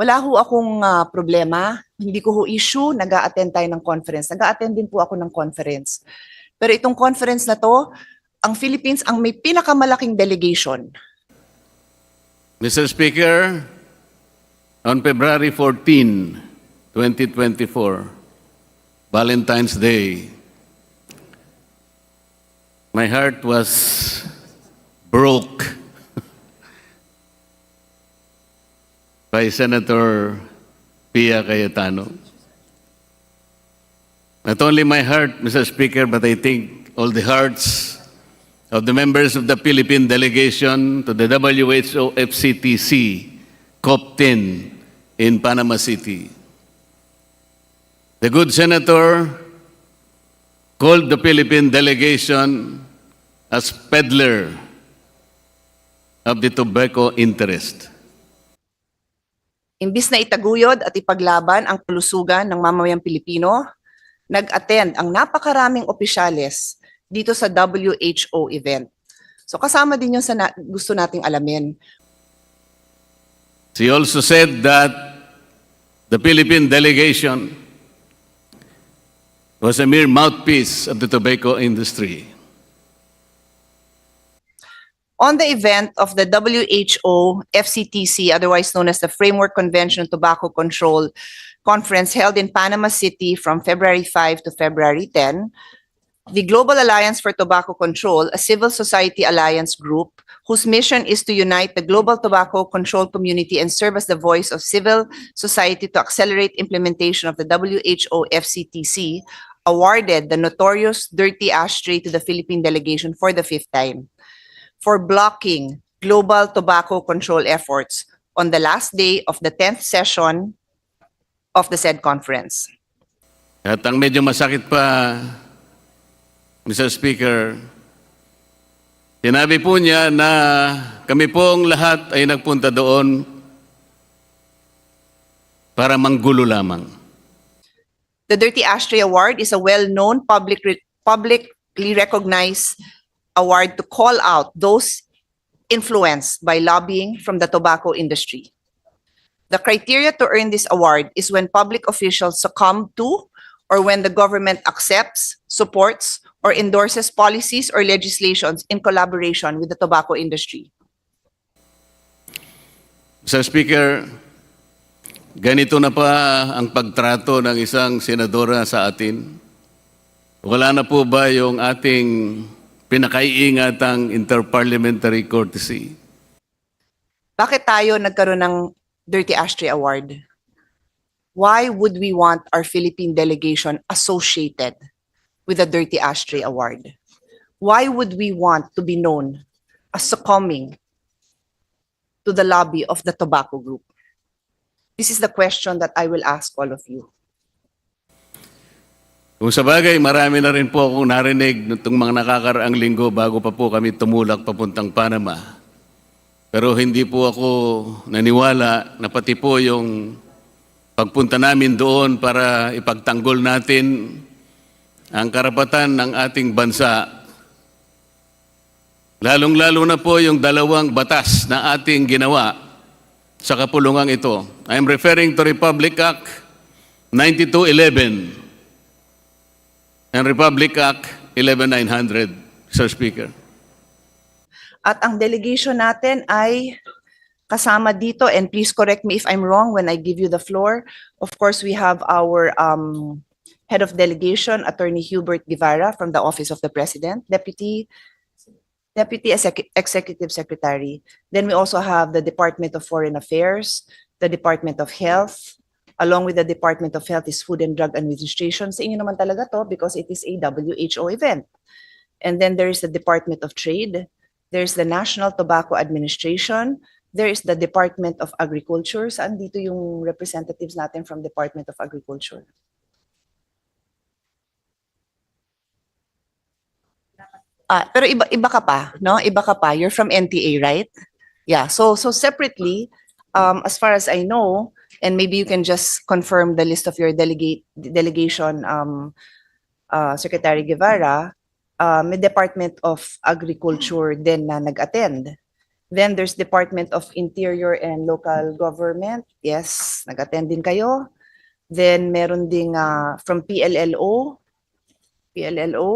Wala ho akong ah, problema. Hindi ko ho issue. nag attend tayo ng conference. nag attend din po ako ng conference. Pero itong conference na to, ang Philippines ang may pinakamalaking delegation. Mr. Speaker, on February 14, 2024, Valentine's Day, my heart was broke by Senator Pia Cayetano. Not only my heart, Mr. Speaker, but I think all the hearts of the members of the Philippine delegation to the WHO FCTC COP10 in Panama City. The good senator called the Philippine delegation as peddler of the tobacco interest. Imbis na itaguyod at ipaglaban ang kalusugan ng mamamayang Pilipino, nag-attend ang napakaraming opisyales dito sa WHO event. So kasama din yun sa na- gusto nating alamin. She also said that the Philippine delegation was a mere mouthpiece of the tobacco industry. On the event of the WHO FCTC, otherwise known as the Framework Convention on Tobacco Control Conference held in Panama City from February 5 to February 10, the Global Alliance for Tobacco Control, a civil society alliance group whose mission is to unite the global tobacco control community and serve as the voice of civil society to accelerate implementation of the WHO FCTC, awarded the notorious dirty ashtray to the Philippine delegation for the fifth time for blocking global tobacco control efforts on the last day of the 10th session of the said conference. At ang medyo masakit pa, Mr. Speaker, sinabi po niya na kami pong lahat ay nagpunta doon para manggulo lamang. The Dirty Ashtray Award is a well-known public publicly recognized award to call out those influenced by lobbying from the tobacco industry. The criteria to earn this award is when public officials succumb to or when the government accepts, supports, or endorses policies or legislations in collaboration with the tobacco industry. Mr. Speaker, ganito na pa ang pagtrato ng isang senadora sa atin. Wala na po ba yung ating pinakaiingatang interparliamentary courtesy? Bakit tayo nagkaroon ng Dirty Ashtray Award? Why would we want our Philippine delegation associated with the Dirty Ashtray Award? Why would we want to be known as succumbing to the lobby of the tobacco group? This is the question that I will ask all of you. Kung sa bagay, marami na rin po akong narinig nitong mga nakakaraang linggo bago pa po kami tumulak papuntang Panama. Pero hindi po ako naniwala na pati po yung pagpunta namin doon para ipagtanggol natin ang karapatan ng ating bansa. Lalong-lalo na po yung dalawang batas na ating ginawa sa kapulungang ito. I am referring to Republic Act 9211 and Republic Act 11900, Sir Speaker. At ang delegation natin ay kasama dito, and please correct me if I'm wrong when I give you the floor. Of course, we have our um, Head of Delegation, Attorney Hubert Guevara from the Office of the President, Deputy Deputy Exec- Executive Secretary. Then we also have the Department of Foreign Affairs, the Department of Health, along with the Department of Health is Food and Drug Administration. Sa inyo naman talaga to because it is a WHO event. And then there is the Department of Trade, there's the National Tobacco Administration, there is the Department of Agriculture. Saan dito yung representatives natin from Department of Agriculture? Ah, pero iba iba ka pa, no? Iba ka pa. You're from NTA, right? Yeah. So so separately, um, as far as I know, and maybe you can just confirm the list of your delegate delegation, um, uh, Secretary Guevara, uh, may Department of Agriculture din na nag-attend. Then there's Department of Interior and Local Government. Yes, nag-attend din kayo. Then meron ding ah, from PLLO. PLLO.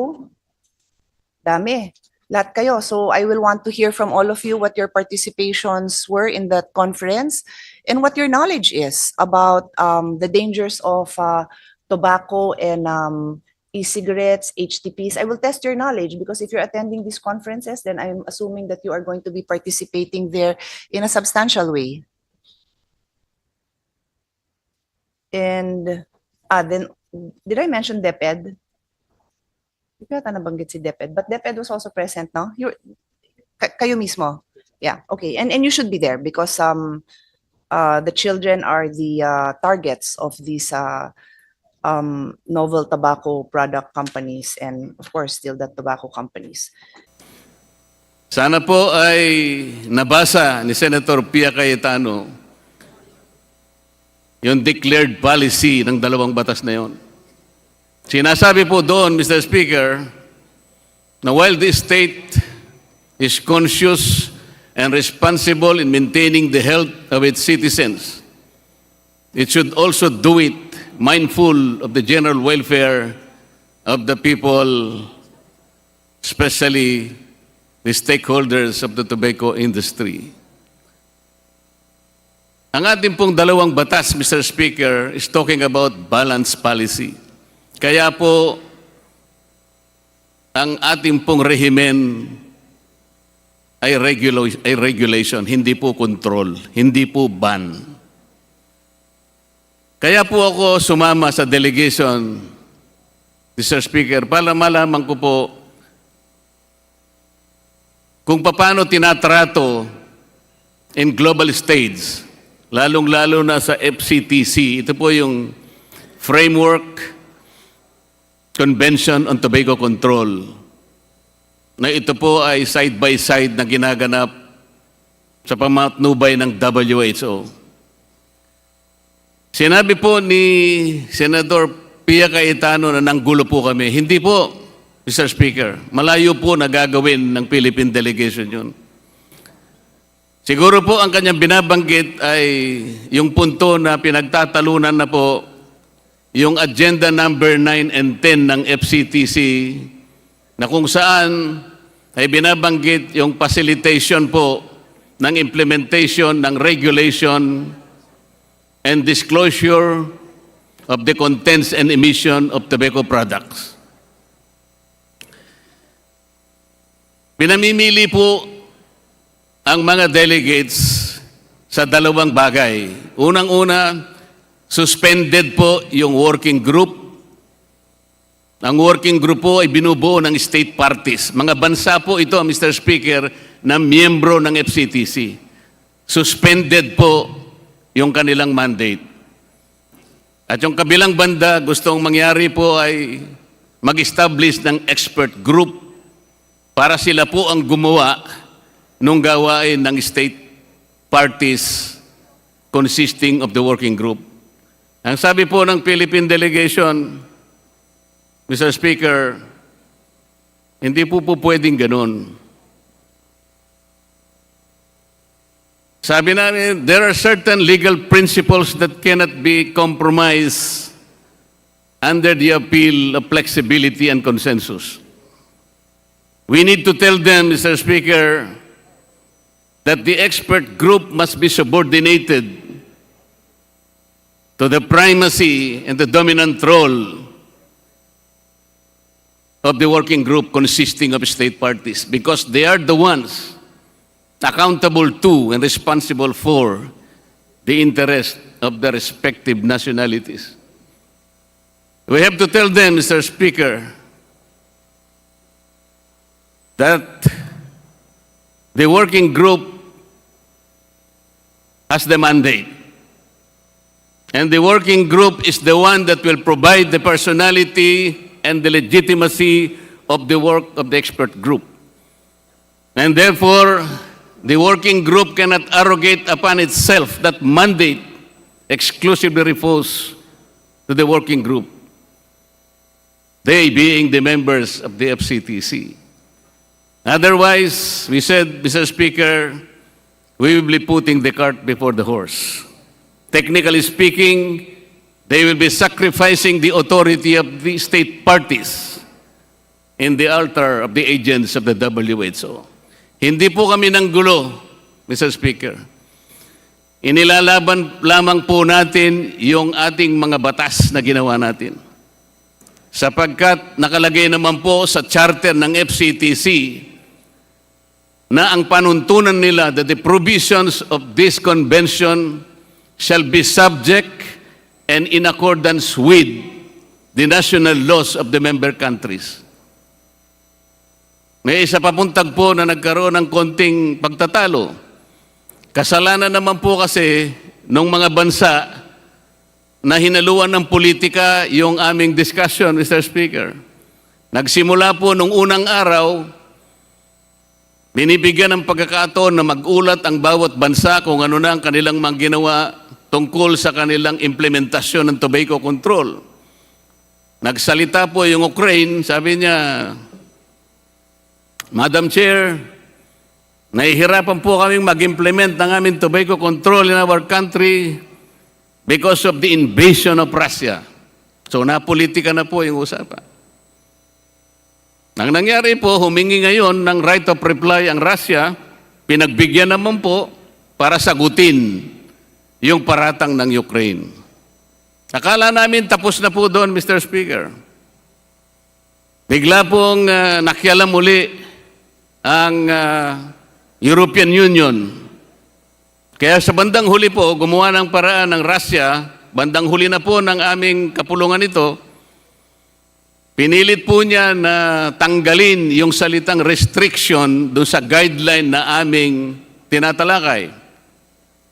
Dami. Lahat kayo. So I will want to hear from all of you what your participations were in that conference and what your knowledge is about um, the dangers of uh, tobacco and um, e-cigarettes, HTPs. I will test your knowledge because if you're attending these conferences, then I'm assuming that you are going to be participating there in a substantial way. And ah, then did I mention DepEd? Si DepEd, but DepEd was also present, no? You, ka- kayo mismo. Yeah, okay. And and you should be there because um uh the children are the uh, targets of these uh um novel tobacco product companies and of course still the tobacco companies. Sana po ay nabasa ni Senator Pia Cayetano yung declared policy ng dalawang batas na yon. Sinasabi po doon, Mr. Speaker, na while the state is conscious and responsible in maintaining the health of its citizens, it should also do it mindful of the general welfare of the people, especially the stakeholders of the tobacco industry. Ang ating pong dalawang batas, Mr. Speaker, is talking about balanced policy. Kaya po, ang ating pong rehimen ay, regula- ay regulation, hindi po control, hindi po ban. Kaya po ako sumama sa delegation, Mr. Speaker, para malaman ko po kung paano tinatrato in global stage, lalong-lalo na sa FCTC. Ito po yung Framework Convention on Tobacco Control na ito po ay side by side na ginaganap sa pamatnubay ng WHO. Sinabi po ni Senador Pia Cayetano na nanggulo po kami. Hindi po, Mr. Speaker. Malayo po na gagawin ng Philippine delegation yun. Siguro po ang kanyang binabanggit ay yung punto na pinagtatalunan na po yung agenda number 9 and 10 ng FCTC na kung saan ay binabanggit yung facilitation po ng implementation ng regulation and disclosure of the contents and emission of tobacco products. Pinamimili po ang mga delegates sa dalawang bagay. Unang-una, suspended po yung working group. Ang working group po ay binubuo ng state parties. Mga bansa po ito, Mr. Speaker, na miyembro ng FCTC. Suspended po yung kanilang mandate. At yung kabilang banda, gustong mangyari po ay mag-establish ng expert group para sila po ang gumawa nung gawain ng state parties consisting of the working group. Ang sabi po ng Philippine delegation, Mr. Speaker, hindi po po pwedeng ganun. Sabi namin, there are certain legal principles that cannot be compromised under the appeal of flexibility and consensus. We need to tell them, Mr. Speaker, that the expert group must be subordinated to the primacy and the dominant role of the working group consisting of state parties because they are the ones accountable to and responsible for the interest of the respective nationalities. We have to tell them, Mr. Speaker, that the working group has the mandate. And the working group is the one that will provide the personality and the legitimacy of the work of the expert group. And therefore, the working group cannot arrogate upon itself that mandate exclusively refers to the working group, they being the members of the FCTC. Otherwise, we said, Mr. Speaker, we will be putting the cart before the horse. Technically speaking, they will be sacrificing the authority of the state parties in the altar of the agents of the WHO. Hindi po kami ng gulo, Mr. Speaker. Inilalaban lamang po natin yung ating mga batas na ginawa natin. Sapagkat nakalagay naman po sa charter ng FCTC na ang panuntunan nila that the provisions of this convention shall be subject and in accordance with the national laws of the member countries. May isa pa pong tagpo na nagkaroon ng konting pagtatalo. Kasalanan naman po kasi nung mga bansa na hinaluan ng politika yung aming discussion, Mr. Speaker. Nagsimula po nung unang araw, binibigyan ng pagkakataon na magulat ang bawat bansa kung ano na ang kanilang mga ginawa tungkol sa kanilang implementasyon ng tobacco control. Nagsalita po yung Ukraine, sabi niya, Madam Chair, nahihirapan po kaming mag-implement ng aming tobacco control in our country because of the invasion of Russia. So napolitika na po yung usapan. Nang nangyari po, humingi ngayon ng right of reply ang Russia, pinagbigyan naman po para sagutin yung paratang ng Ukraine. Akala namin tapos na po doon, Mr. Speaker. Bigla pong uh, nakialam muli ang ah, European Union. Kaya sa bandang huli po, gumawa ng paraan ng Russia, bandang huli na po ng aming kapulungan ito, pinilit po niya na tanggalin yung salitang restriction doon sa guideline na aming tinatalakay.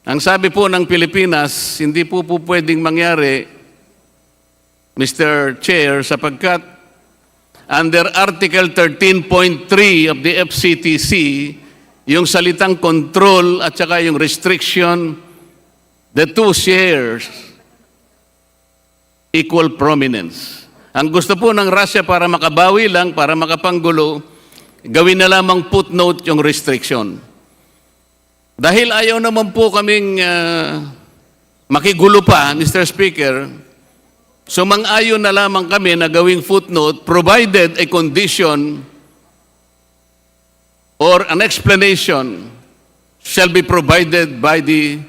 Ang sabi po ng Pilipinas, hindi po po pwedeng mangyari, Mr. Chair, sapagkat under Article 13.3 of the FCTC, yung salitang control at saka yung restriction, the two shares equal prominence. Ang gusto po ng Russia para makabawi lang, para makapanggulo, gawin na lamang footnote yung restriction. Dahil ayaw naman po kaming ah, makigulo pa, Mr. Speaker, sumang-ayon na lamang kami na gawing footnote provided a condition or an explanation shall be provided by the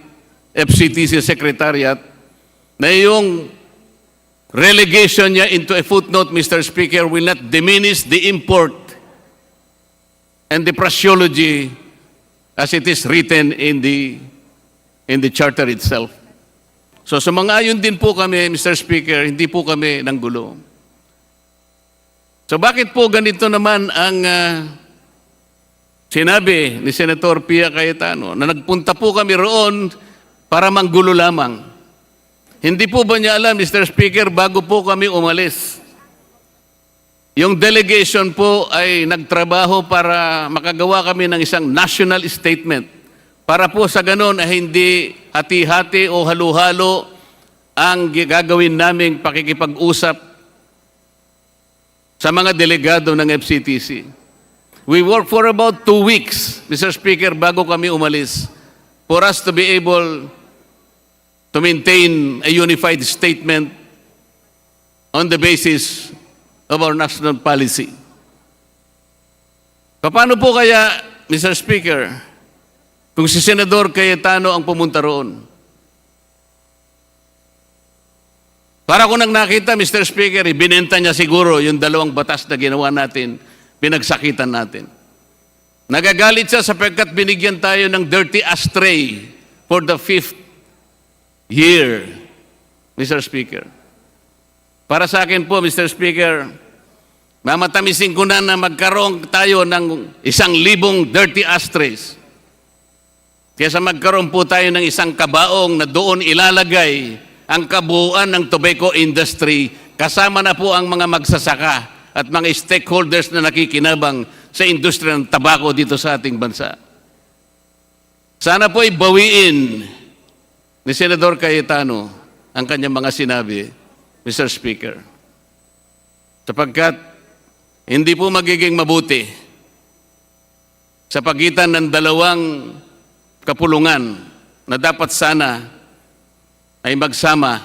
FCTC Secretariat na yung relegation niya into a footnote, Mr. Speaker, will not diminish the import and the phraseology as it is written in the in the charter itself. So sumang-ayon din po kami, Mr. Speaker, hindi po kami ng gulo. So bakit po ganito naman ang ah, sinabi ni Senator Pia Cayetano na nagpunta po kami roon para manggulo lamang? Hindi po ba niya alam, Mr. Speaker, bago po kami umalis, yung delegation po ay nagtrabaho para makagawa kami ng isang national statement para po sa ganon ay hindi hati-hati o halo-halo ang gagawin naming pakikipag-usap sa mga delegado ng FCTC. We worked for about two weeks, Mr. Speaker, bago kami umalis for us to be able to maintain a unified statement on the basis of our national policy. Paano po kaya, Mr. Speaker, kung si Senador Cayetano ang pumunta roon? Para ko nang nakita, Mr. Speaker, ibinenta niya siguro yung dalawang batas na ginawa natin, pinagsakitan natin. Nagagalit siya sapagkat binigyan tayo ng dirty ashtray for the fifth year, Mr. Speaker. Para sa akin po, Mr. Speaker, mamatamisin ko na na magkaroon tayo ng isang libong dirty ashtrays. Kesa magkaroon po tayo ng isang kabaong na doon ilalagay ang kabuuan ng tobacco industry kasama na po ang mga magsasaka at mga stakeholders na nakikinabang sa industriya ng tabako dito sa ating bansa. Sana po ibawiin ni Senador Cayetano ang kanyang mga sinabi, Mr. Speaker. Sapagkat hindi po magiging mabuti sa pagitan ng dalawang kapulungan na dapat sana ay magsama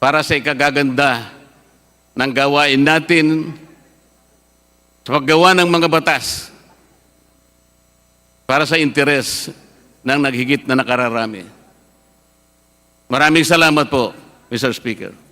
para sa ikagaganda ng gawain natin sa paggawa ng mga batas para sa interes ng naghigit na nakararami. Maraming salamat po, Mr. Speaker.